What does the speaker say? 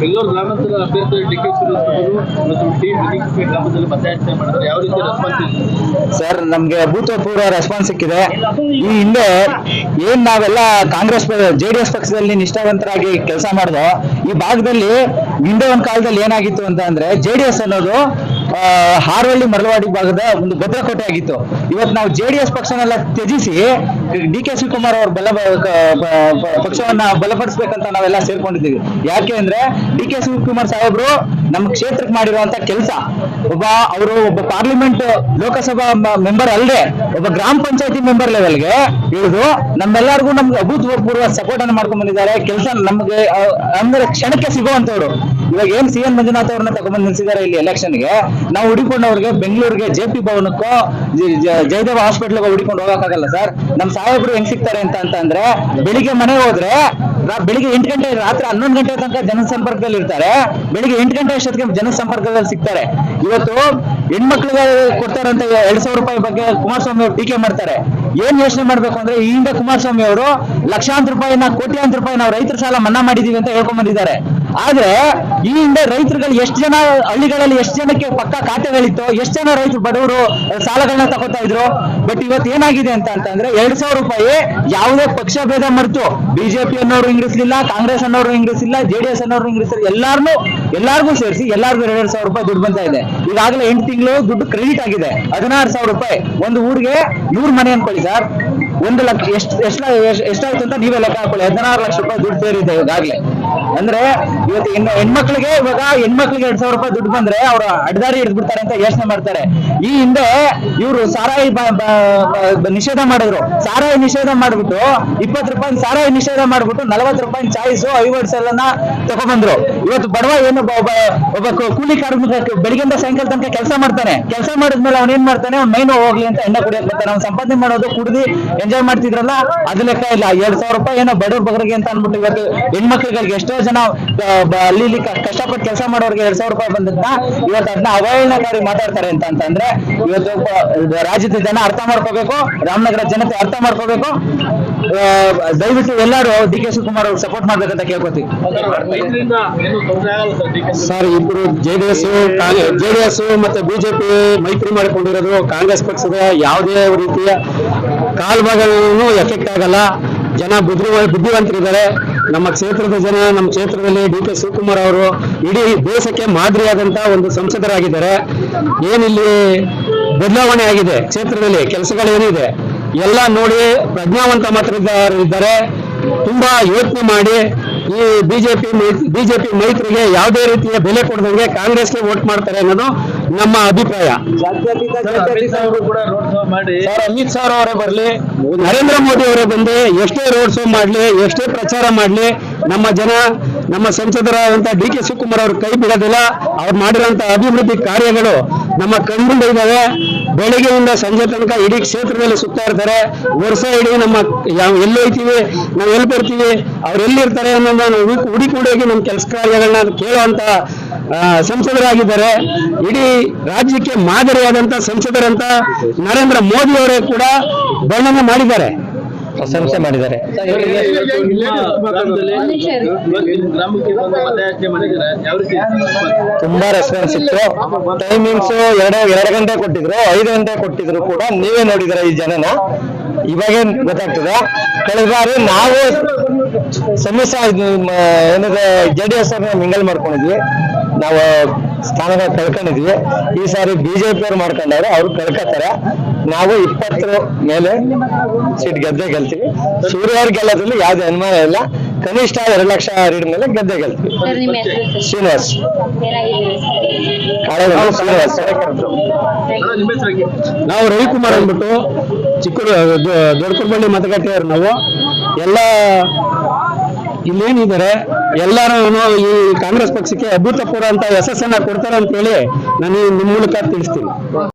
ಬೆಂಗಳೂರು ಗ್ರಾಮಾಂತರ ಅಭ್ಯರ್ಥಿ ಟಿಕೆಟ್ ಕೆ ಮತ್ತು ಟೀಮ್ ಡಿ ಗ್ರಾಮದಲ್ಲಿ ಮತಯಾಚನೆ ಮಾಡಿದ್ರೆ ಯಾವ ರೀತಿ ರೆಸ್ಪಾನ್ಸ್ ಸರ್, ನಮ್ಗೆ ಅಭೂತಪೂರ್ವ ರೆಸ್ಪಾನ್ಸ್ ಸಿಕ್ಕಿದೆ. ಈ ಹಿಂದೆ ಏನ್ ನಾವೆಲ್ಲ ಕಾಂಗ್ರೆಸ್ ಜೆ ಡಿ ಎಸ್ ಪಕ್ಷದಲ್ಲಿ ನಿಷ್ಠಾವಂತರಾಗಿ ಕೆಲಸ ಮಾಡಿದೋ, ಈ ಭಾಗದಲ್ಲಿ ಹಿಂದೆ ಒಂದ್ ಕಾಲದಲ್ಲಿ ಏನಾಗಿತ್ತು ಅಂತ ಅಂದ್ರೆ ಜೆ ಡಿ ಎಸ್ ಅನ್ನೋದು ಆ, ಹಾರೋಹಳ್ಳಿ ಮರಳವಾಡಿ ಭಾಗದ ಒಂದು ಭದ್ರಕೋಟೆ ಆಗಿತ್ತು. ಇವತ್ತು ನಾವು ಜೆ ಡಿ ಎಸ್ ಪಕ್ಷನೆಲ್ಲ ತ್ಯಜಿಸಿ ಡಿ ಕೆ ಶಿವಕುಮಾರ್ ಅವ್ರ ಬಲ ಪಕ್ಷವನ್ನ ಬಲಪಡಿಸ್ಬೇಕಂತ ನಾವೆಲ್ಲ ಸೇರ್ಕೊಂಡಿದ್ದೀವಿ. ಯಾಕೆ ಅಂದ್ರೆ ಡಿ ಕೆ ಶಿವಕುಮಾರ್ ಸಾಹೇಬ್ರು ನಮ್ಮ ಕ್ಷೇತ್ರಕ್ಕೆ ಮಾಡಿರುವಂತ ಕೆಲಸ. ಒಬ್ಬ ಅವರು ಒಬ್ಬ ಪಾರ್ಲಿಮೆಂಟ್ ಲೋಕಸಭಾ ಮೆಂಬರ್ ಅಲ್ಲದೆ ಒಬ್ಬ ಗ್ರಾಮ ಪಂಚಾಯತಿ ಮೆಂಬರ್ ಲೆವೆಲ್ಗೆ ಇಳಿದು ನಮ್ಮೆಲ್ಲರಿಗೂ ನಮ್ಗೆ ಅಭೂತಪೂರ್ವ ಸಪೋರ್ಟ್ ಅನ್ನು ಮಾಡ್ಕೊಂಡ್ ಬಂದಿದ್ದಾರೆ. ಕೆಲಸ ನಮ್ಗೆ ಅಂದ್ರೆ ಕ್ಷಣಕ್ಕೆ ಸಿಗುವಂತವ್ರು. ಇವಾಗ ಏನ್ ಸಿ ಎನ್ ಮಂಜುನಾಥ್ ಅವ್ರನ್ನ ತಗೊಂಡ್ಬಂದು ನಿಲ್ಸಿದ್ದಾರೆ ಇಲ್ಲಿ ಎಲೆಕ್ಷನ್ಗೆ ನಾವು ಹುಡುಕೊಂಡವ್ರಿಗೆ ಬೆಂಗಳೂರಿಗೆ ಜೆ ಪಿ ಭವನಕ್ಕೋ ಜಯದೇವ ಹಾಸ್ಪಿಟ್ಲ್ಗೆ ಹುಡುಕೊಂಡು ಹೋಗಕ್ಕಾಗಲ್ಲ ಸರ್. ನಮ್ ಸಾಹೇಬ್ರು ಹೆಂಗ್ ಸಿಗ್ತಾರೆ ಅಂತ ಅಂತಂದ್ರೆ ಬೆಳಿಗ್ಗೆ ಮನೆ ಹೋದ್ರೆ ಬೆಳಿಗ್ಗೆ ಎಂಟು ಗಂಟೆ, ರಾತ್ರಿ ಹನ್ನೊಂದು ಗಂಟೆ ತನಕ ಜನಸಂಪರ್ಕದಲ್ಲಿ ಇರ್ತಾರೆ. ಬೆಳಿಗ್ಗೆ ಎಂಟು ಗಂಟೆ ಅಷ್ಟೊತ್ತಿಗೆ ಜನಸಂಪರ್ಕದಲ್ಲಿ ಸಿಗ್ತಾರೆ. ಇವತ್ತು ಹೆಣ್ಮಕ್ಳಿಗೆ ಕೊಡ್ತಾರಂತ ಎರಡ್ ಸಾವಿರ ರೂಪಾಯಿ ಬಗ್ಗೆ ಕುಮಾರಸ್ವಾಮಿ ಅವರು ಟೀಕೆ ಮಾಡ್ತಾರೆ. ಏನ್ ಯೋಚನೆ ಮಾಡ್ಬೇಕು ಅಂದ್ರೆ, ಈ ಹಿಂದೆ ಕುಮಾರಸ್ವಾಮಿ ಅವರು ಲಕ್ಷಾಂತರ ರೂಪಾಯಿನ, ಕೋಟ್ಯಾಂತರ ರೂಪಾಯಿ ನಾವು ರೈತರ ಸಾಲ ಮನ್ನಾ ಮಾಡಿದೀವಿ ಅಂತ ಹೇಳ್ಕೊಂಡ್ ಬಂದಿದ್ದಾರೆ. ಆದ್ರೆ ಈ ಹಿಂದೆ ರೈತರುಗಳು ಎಷ್ಟು ಜನ ಹಳ್ಳಿಗಳಲ್ಲಿ ಎಷ್ಟು ಜನಕ್ಕೆ ಪಕ್ಕ ಖಾತೆಗಳಿತ್ತು ಎಷ್ಟು ಜನ ರೈತರು ಬಡವರು ಸಾಲಗಳನ್ನ ತಗೋತಾ ಇದ್ರು? ಬಟ್ ಇವತ್ತು ಏನಾಗಿದೆ ಅಂತ ಅಂತಂದ್ರೆ ಎರಡ್ ಸಾವಿರ ರೂಪಾಯಿ ಯಾವುದೇ ಪಕ್ಷ ಭೇದ ಮರೆತು ಬಿಜೆಪಿ ಅನ್ನೋರು ಇಂಗ್ಲಿಸ್ಲಿಲ್ಲ ಕಾಂಗ್ರೆಸ್ ಅನ್ನೋರು ಇಂಗ್ಲಿಸಿಲ್ಲ ಜೆಡಿಎಸ್ ಅನ್ನೋರು ಇಂಗ್ಲಿಸಿಲ್ಲ ಎಲ್ಲಾರ್ನು, ಎಲ್ಲಾರ್ಗೂ ಸೇರಿಸಿ ಎಲ್ಲಾರ್ಗೂ ಎರಡ್ ಸಾವಿರ ರೂಪಾಯಿ ದುಡ್ಡು ಬಂತಾ ಇದೆ. ಈಗಾಗಲೇ ಎಂಟು ತಿಂಗಳು ದುಡ್ಡು ಕ್ರೆಡಿಟ್ ಆಗಿದೆ. ಹದಿನಾರು ಸಾವಿರ ರೂಪಾಯಿ. ಒಂದು ಊರಿಗೆ ನೂರು ಮನೆ ಅನ್ಕೊಳ್ಳಿ ಸರ್ ಒಂದು ಲಕ್ಷ, ಎಷ್ಟು ಎಷ್ಟು ಎಷ್ಟಾಯ್ತು ಅಂತ ನೀವೇ ಲೆಕ್ಕ ಹಾಕೊಳ್ಳಿ. ಹದಿನಾರು ಲಕ್ಷ ರೂಪಾಯಿ ದುಡ್ಡು ಸೇರಿದೆ ಈಗಾಗಲೇ. ಅಂದ್ರೆ ಇವತ್ತು ಇನ್ನು ಹೆಣ್ಮಕ್ಳಿಗೆ ಇವಾಗ ಹೆಣ್ಮಕ್ಳಿಗೆ ಎರಡ್ ಸಾವಿರ ರೂಪಾಯಿ ದುಡ್ಡು ಬಂದ್ರೆ ಅವ್ರು ಅಡ್ದಾರಿ ಹಿಡಿದ್ಬಿಡ್ತಾರೆ ಅಂತ ಯೋಚನೆ ಮಾಡ್ತಾರೆ. ಈ ಹಿಂದೆ ಇವರು ಸಾರಾಯಿ ನಿಷೇಧ ಮಾಡಿದ್ರು. ಸಾರಾಯಿ ನಿಷೇಧ ಮಾಡ್ಬಿಟ್ಟು ಇಪ್ಪತ್ತು ರೂಪಾಯಿ ಸಾರಾಯಿ ನಿಷೇಧ ಮಾಡ್ಬಿಟ್ಟು ನಲವತ್ತು ರೂಪಾಯಿ ಚಾಯ್ಸು, ಐವತ್ತು ಎಲ್ಲನ ತಗೊಬಂದ್ರು ಇವತ್ತು ಬಡವ ಏನು ಒಬ್ಬ- ಕೂಲಿ ಕಾರ್ಮಿಕ ಬೆಳಿಗ್ಗೆಯಿಂದ ಸಾಯಂಕಾಲ ತನಕ ಕೆಲಸ ಮಾಡ್ತಾನೆ. ಕೆಲಸ ಮಾಡಿದ್ಮೇಲೆ ಅವ್ನು ಏನ್ ಮಾಡ್ತಾನೆ? ಅವ್ನ ಮೈನು ಹೋಗ್ಲಿ ಅಂತ ಎಣ್ಣೆ ಕುಡಿಯಕ್ ಬರ್ತಾನೆ. ಅವ್ನ ಸಂಪಾದನೆ ಮಾಡೋದು ಕುಡಿದು ಎಂಜಾಯ್ ಮಾಡ್ತಿದ್ರಲ್ಲ? ಅದ್ ಲೆಕ್ಕ ಇಲ್ಲ. ಎರಡ್ ಸಾವಿರ ರೂಪಾಯಿ ಏನೋ ಬಡವ್ರ ಬಗ್ರಿಗೆ ಅಂತ ಅನ್ಬಿಟ್ಟು ಇವತ್ತು ಹೆಣ್ಮಕ್ಳಿಗೆ ಎಷ್ಟೋ ಜನ ಅಲ್ಲಿ ಇಲ್ಲಿ ಕಷ್ಟಪಟ್ಟು ಕೆಲಸ ಮಾಡೋರಿಗೆ ಎರಡ್ ಸಾವಿರ ರೂಪಾಯಿ ಬಂದದ್ನ, ಇವತ್ತು ಅದನ್ನ ಅವಹೇಳನಕಾರಿ ಮಾತಾಡ್ತಾರೆ ಅಂತ ಅಂತಂದ್ರೆ, ಇವತ್ತು ರಾಜ್ಯದ ಜನ ಅರ್ಥ ಮಾಡ್ಕೋಬೇಕು, ರಾಮನಗರ ಜನತೆ ಅರ್ಥ ಮಾಡ್ಕೋಬೇಕು ದಯವಿಟ್ಟು ಎಲ್ಲರೂ ಡಿ ಕೆ ಶಿವಕುಮಾರ್ ಅವ್ರು ಸಪೋರ್ಟ್ ಮಾಡ್ಬೇಕಂತ ಕೇಳ್ಕೊತೀವಿ. ಸರ್, ಇಬ್ರು ಜೆಡಿಎಸ್ ಜೆಡಿಎಸ್ ಮತ್ತೆ ಬಿಜೆಪಿ ಮೈತ್ರಿ ಮಾಡಿಕೊಂಡಿರೋದು ಕಾಂಗ್ರೆಸ್ ಪಕ್ಷದ ಯಾವುದೇ ರೀತಿಯ ಕಾಲ್ಭಾಗನೂ ಎಫೆಕ್ಟ್ ಆಗಲ್ಲ. ಜನ ಬುದ್ಧಿ ಬುದ್ಧಿವಂತರಿದ್ದಾರೆ. ನಮ್ಮ ಕ್ಷೇತ್ರದ ಜನ, ನಮ್ಮ ಕ್ಷೇತ್ರದಲ್ಲಿ ಡಿ ಕೆ ಶಿವಕುಮಾರ್ ಅವರು ಇಡೀ ದೇಶಕ್ಕೆ ಮಾದರಿಯಾದಂತಹ ಒಂದು ಸಂಸದರಾಗಿದ್ದಾರೆ. ಏನಿಲ್ಲಿ ಬದಲಾವಣೆ ಆಗಿದೆ ಕ್ಷೇತ್ರದಲ್ಲಿ ಕೆಲಸಗಳೇನಿದೆ ಎಲ್ಲ ನೋಡಿ ಪ್ರಜ್ಞಾವಂತ ಮಾತ್ರ ಇದ್ದಾರೆ ತುಂಬಾ ಯೋಚನೆ ಮಾಡಿ ಈ ಬಿಜೆಪಿ ಬಿಜೆಪಿ ಮೈತ್ರಿಗೆ ಯಾವುದೇ ರೀತಿಯ ಬೆಲೆ ಕೊಡದಂಗೆ ಕಾಂಗ್ರೆಸ್ಗೆ ವೋಟ್ ಮಾಡ್ತಾರೆ ಅನ್ನೋದು ನಮ್ಮ ಅಭಿಪ್ರಾಯ. ಅಮಿತ್ ಸರ್ ಅಮಿತ್ ಶಾ ಅವರೇ ಬರಲಿ ನರೇಂದ್ರ ಮೋದಿ ಅವರೇ ಬಂದು ಎಷ್ಟೇ ರೋಡ್ ಶೋ ಮಾಡಲಿ ಎಷ್ಟೇ ಪ್ರಚಾರ ಮಾಡಲಿ ನಮ್ಮ ಜನ ನಮ್ಮ ಸಂಸದರಾದಂಥ ಡಿ ಕೆ ಶಿವಕುಮಾರ್ ಅವ್ರ ಕೈ ಬಿಡೋದಿಲ್ಲ ಅವ್ರು ಮಾಡಿರೋಂಥ ಅಭಿವೃದ್ಧಿ ಕಾರ್ಯಗಳು ನಮ್ಮ ಕಣ್ಮುಂದೆ ಇದ್ದಾವೆ. ಬೆಳಗ್ಗೆಯಿಂದ ಸಂಜೆ ತನಕ ಇಡೀ ಕ್ಷೇತ್ರದಲ್ಲಿ ಸುತ್ತಾ ಇರ್ತಾರೆ. ವರ್ಷ ಇಡೀ ನಮ್ಮ ಯಾವ ಎಲ್ಲಿ ಹೋಯ್ತೀವಿ ನಾವು ಎಲ್ಲಿ ಬರ್ತೀವಿ ಅವ್ರು ಎಲ್ಲಿರ್ತಾರೆ ಅನ್ನೋದನ್ನ ನಾವು ಹುಡುಕಿ ಹುಡುಕಿ ನಮ್ಮ ಕೆಲಸ ಕಾರ್ಯಗಳನ್ನ ಕೇಳುವಂತ ಸಂಸದರಾಗಿದ್ದಾರೆ. ಇಡೀ ರಾಜ್ಯಕ್ಕೆ ಮಾದರಿಯಾದಂತ ಸಂಸದರಂತ ನರೇಂದ್ರ ಮೋದಿ ಅವರೇ ಕೂಡ ಬಣ್ಣನೆ ಮಾಡಿದ್ದಾರೆ. ಪ್ರಶಂಸೆ ಮಾಡಿದ್ದಾರೆ. ತುಂಬಾ ರೆಸ್ಪಾನ್ಸ್ ಇತ್ತು. ಟೈಮಿಂಗ್ಸ್ ಎರಡು ಎರಡು ಗಂಟೆ ಕೊಟ್ಟಿದ್ರು ಐದು ಗಂಟೆ ಕೊಟ್ಟಿದ್ರು ಕೂಡ ನೀವೇ ನೋಡಿದ್ರ ಈ ಜನನ? ಇವಾಗೇನ್ ಗೊತ್ತಾಗ್ತದೆ. ಕಳೆದ ಬಾರಿ ನಾವು ಸಮಸ್ಯೆ ಏನಿದೆ ಜೆ ಡಿ ಎಸ್ ಮಿಂಗಲ್ ಮಾಡ್ಕೊಂಡಿದ್ವಿ. ನಾವು ಸ್ಥಾನಗಳ ಕಳ್ಕೊಂಡಿದ್ವಿ. ಈ ಸಾರಿ ಬಿಜೆಪಿ ಅವ್ರು ಮಾಡ್ಕೊಂಡವ್ರೆ ಅವ್ರು ಕಳ್ಕೊತಾರೆ. ನಾವು ಇಪ್ಪತ್ತರ ಮೇಲೆ ಸೀಟ್ ಗೆದ್ದೆ ಗೆಲ್ತೀವಿ. ಸೂರ್ಯ ಅವ್ರು ಗೆಲ್ಲೋದ್ರಲ್ಲಿ ಯಾವ್ದು ಅನುಮಾನ ಇಲ್ಲ. ಕನಿಷ್ಠ ಎರಡು ಲಕ್ಷ ರೀಡ್ ಮೇಲೆ ಗೆದ್ದೆ ಗೆಲ್ತೀವಿ. ಶ್ರೀನಿವಾಸ್? ನಾವು ರವಿಕುಮಾರ್ ಅಂದ್ಬಿಟ್ಟು ಚಿಕ್ಕ ದೊಡ್ಡಕುರ್ಬಳ್ಳಿ ಮತಗಟ್ಟೆಯವರು ನಾವು. ಎಲ್ಲ ಇಲ್ಲೇನಿದ್ದಾರೆ ಎಲ್ಲರೂ ಈ ಕಾಂಗ್ರೆಸ್ ಪಕ್ಷಕ್ಕೆ ಅಭೂತಪೂರ್ವ ಅಂತ ಯಶಸ್ಸನ್ನ ಕೊಡ್ತಾರೆ ಅಂತ ಹೇಳಿ ನಾನು ನಿಮ್ಮ ಮೂಲಕ ತಿಳಿಸ್ತೀನಿ.